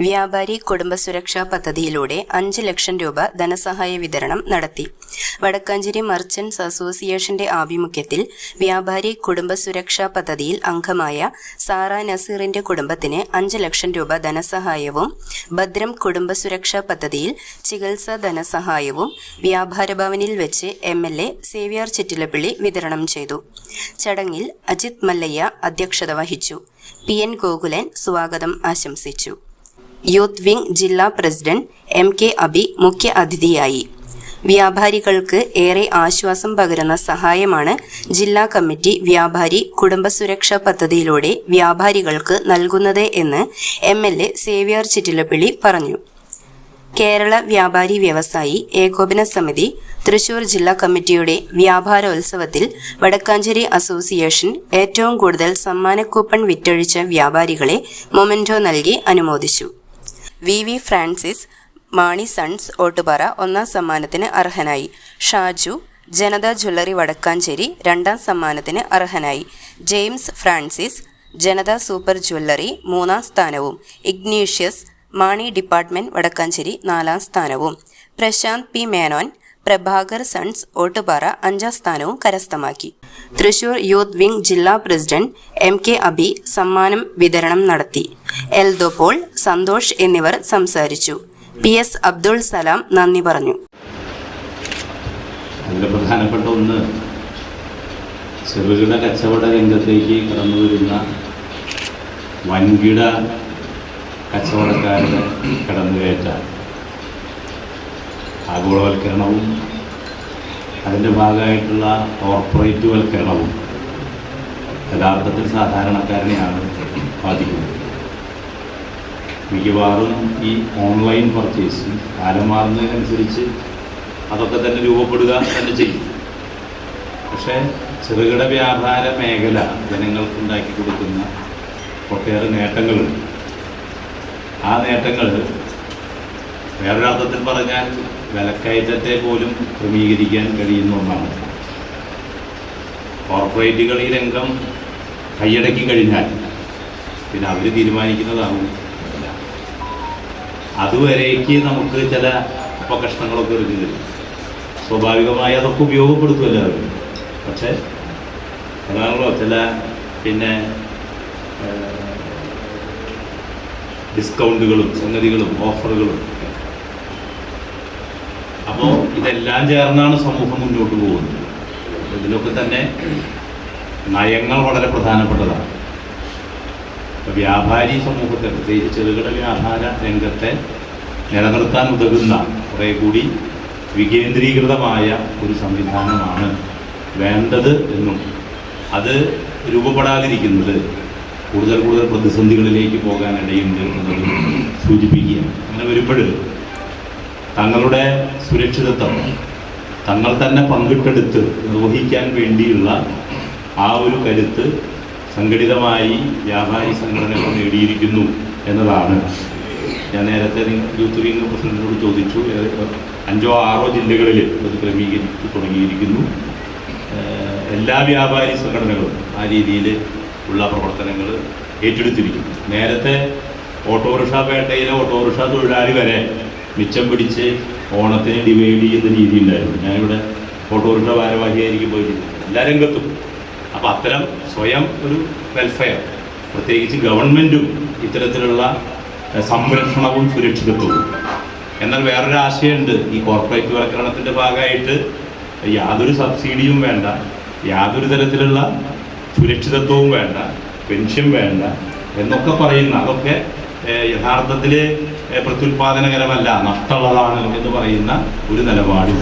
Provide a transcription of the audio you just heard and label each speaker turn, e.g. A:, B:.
A: വ്യാപാരി കുടുംബ സുരക്ഷാ പദ്ധതിയിലൂടെ അഞ്ച് ലക്ഷം രൂപ ധനസഹായ വിതരണം നടത്തി. വടക്കാഞ്ചേരി മർച്ചന്റ്സ് അസോസിയേഷന്റെ ആഭിമുഖ്യത്തിൽ വ്യാപാരി കുടുംബ സുരക്ഷാ പദ്ധതിയിൽ അംഗമായ സാറ നസീറിന്റെ കുടുംബത്തിന് അഞ്ച് ലക്ഷം രൂപ ധനസഹായവും ഭദ്രം കുടുംബ സുരക്ഷാ പദ്ധതിയിൽ ചികിത്സാ ധനസഹായവും വ്യാപാര ഭവനിൽ വെച്ച് M L A Xavier Chittilappilly വിതരണം ചെയ്തു. ചടങ്ങിൽ അജിത് മല്ലയ്യ അധ്യക്ഷത വഹിച്ചു. പി എൻ ഗോകുലൻ സ്വാഗതം ആശംസിച്ചു. യൂത്ത് വിംഗ് ജില്ലാ പ്രസിഡന്റ് എം കെ അബി മുഖ്യ അതിഥിയായി. വ്യാപാരികൾക്ക് ഏറെ ആശ്വാസം പകരുന്ന സഹായമാണ് ജില്ലാ കമ്മിറ്റി വ്യാപാരി കുടുംബ സുരക്ഷാ പദ്ധതിയിലൂടെ വ്യാപാരികൾക്ക് നൽകുന്നത് എന്ന് M L A Xavier Chittilappilly പറഞ്ഞു. കേരള വ്യാപാരി വ്യവസായി ഏകോപന സമിതി തൃശൂർ ജില്ലാ കമ്മിറ്റിയുടെ വ്യാപാരോത്സവത്തിൽ വടക്കാഞ്ചേരി അസോസിയേഷൻ ഏറ്റവും കൂടുതൽ സമ്മാന കൂപ്പൺ വിറ്റഴിച്ച വ്യാപാരികളെ മൊമെന്റോ നൽകി അനുമോദിച്ചു. V V Francis Mani sons Ottupara ഒന്നാം സമ്മാനത്തിന് അർഹനായി. ഷാജു ജനത ജ്വല്ലറി വടക്കാഞ്ചേരി രണ്ടാം സമ്മാനത്തിന് അർഹനായി. James Francis Janatha super jewellery മൂന്നാം സ്ഥാനവും. ഇഗ്നീഷ്യസ് മാണി ഡിപ്പാർട്ട്മെന്റ് വടക്കാഞ്ചേരി നാലാം സ്ഥാനവും. പ്രശാന്ത് പി മേനോൻ പ്രഭാകർ സൺസ് ഓട്ടുപാറ അഞ്ചാം സ്ഥാനവും കരസ്ഥമാക്കി. തൃശൂർ യൂത്ത് വിംഗ് ജില്ലാ പ്രസിഡന്റ് എം കെ അബി സമ്മാനം വിതരണം നടത്തി. എൽ ദോപോൾ സന്തോഷ് എന്നിവർ സംസാരിച്ചു. പി എസ് അബ്ദുൾ സലാം നന്ദി പറഞ്ഞു.
B: പ്രധാനപ്പെട്ട ഒന്ന് ചെറുകിട കച്ചവട രംഗത്തേക്ക് കടന്നു വരുന്ന വൻകിട കച്ചവടക്കാരുടെ കടന്നുകയറ്റം. ആഗോളവൽക്കരണവും അതിന്റെ ഭാഗമായിട്ടുള്ള കോർപ്പറേറ്റ് വൽക്കരണവും യഥാർത്ഥത്തിൽ സാധാരണക്കാരനെയാണ് ബാധിക്കുന്നത്. മിക്കവാറും ഈ ഓൺലൈൻ പർച്ചേസ് കാലം മാറുന്നതിനനുസരിച്ച് അതൊക്കെ തന്നെ രൂപപ്പെടുക തന്നെ ചെയ്യും. പക്ഷേ ചെറുകിട വ്യാപാര മേഖല ജനങ്ങൾക്കുണ്ടാക്കി കൊടുക്കുന്ന ഒട്ടേറെ നേട്ടങ്ങളുണ്ട്. ആ നേട്ടങ്ങൾ വേറൊരർത്ഥത്തിൽ പറഞ്ഞാൽ വിലക്കയറ്റത്തെ പോലും ക്രമീകരിക്കാൻ കഴിയുന്ന ഒന്നാണ് കോർപ്പറേറ്റുകൾ ഈ രംഗം കൈയടക്കി കഴിഞ്ഞാൽ പിന്നെ അവർ തീരുമാനിക്കുന്നതാണ്. അതുവരേക്ക് നമുക്ക് ചില അപകഷ്ണങ്ങളൊക്കെ ഒരുക്കി തരും സ്വാഭാവികമായി അതൊക്കെ ഉപയോഗപ്പെടുത്തുമല്ലോ അവർ പക്ഷേ അതാണല്ലോ ചില പിന്നെ ഡിസ്കൗണ്ടുകളും സംഗതികളും ഓഫറുകളും. അപ്പോൾ ഇതെല്ലാം ചേർന്നാണ് സമൂഹം മുന്നോട്ട് പോകുന്നത്. ഇതിലൊക്കെ തന്നെ നയങ്ങൾ വളരെ പ്രധാനപ്പെട്ടതാണ്. വ്യാപാരി സമൂഹത്തെ പ്രത്യേകിച്ച് ചെറുകിട വ്യാപാര രംഗത്തെ നിലനിർത്താൻ ഉതകുന്ന കുറേ കൂടി വികേന്ദ്രീകൃതമായ ഒരു സംവിധാനമാണ് വേണ്ടത് എന്നും അത് രൂപപ്പെടാതിരിക്കുന്നത് കൂടുതൽ കൂടുതൽ പ്രതിസന്ധികളിലേക്ക് പോകാനിടയുണ്ട് എന്നത് സൂചിപ്പിക്കുകയാണ്. അങ്ങനെ വരുമ്പോൾ തങ്ങളുടെ സുരക്ഷിതത്വം തങ്ങൾ തന്നെ പങ്കിട്ടെടുത്ത് നിർവഹിക്കാൻ വേണ്ടിയുള്ള ആ ഒരു കരുത്ത് സംഘടിതമായി വ്യാപാരി സംഘടനകൾ നേടിയിരിക്കുന്നു എന്നതാണ്. ഞാൻ നേരത്തെ യൂത്ത് വിംഗ് പ്രസിഡന്റിനോട് ചോദിച്ചു അഞ്ചോ ആറോ ജില്ലകളിൽ അത് ക്രമീകരിച്ച് തുടങ്ങിയിരിക്കുന്നു. എല്ലാ വ്യാപാരി സംഘടനകളും ആ രീതിയിൽ ഉള്ള പ്രവർത്തനങ്ങൾ ഏറ്റെടുത്തിരിക്കുന്നു. നേരത്തെ ഓട്ടോറിക്ഷ പേട്ടയിലെ ഓട്ടോറിക്ഷ തൊഴിലാളി വരെ മിച്ചം പിടിച്ച് ഓണത്തിന് ഡിവൈഡ് ചെയ്യുന്ന രീതി ഉണ്ടായിരുന്നു ഞാനിവിടെ ഫോട്ടോറിന്റെ ഭാരവാഹിയായിരിക്കും പോയിട്ടുണ്ട് എല്ലാ രംഗത്തും. അപ്പോൾ അത്തരം സ്വയം ഒരു വെൽഫെയർ പ്രത്യേകിച്ച് ഗവൺമെന്റും ഇത്തരത്തിലുള്ള സംരക്ഷണവും സുരക്ഷിതത്വവും. എന്നാൽ വേറൊരു ആശയമുണ്ട്. ഈ കോർപ്പറേറ്റ് വൽക്കരണത്തിന്റെ ഭാഗമായിട്ട് യാതൊരു സബ്സിഡിയും വേണ്ട യാതൊരു തരത്തിലുള്ള സുരക്ഷിതത്വവും വേണ്ട പെൻഷൻ വേണ്ട എന്നൊക്കെ പറയുന്ന അതൊക്കെ യഥാർത്ഥത്തിൽ പ്രത്യുൽപാദനകരമല്ല നഷ്ടമുള്ളതാണ് എന്ന് പറയുന്ന ഒരു നിലപാടും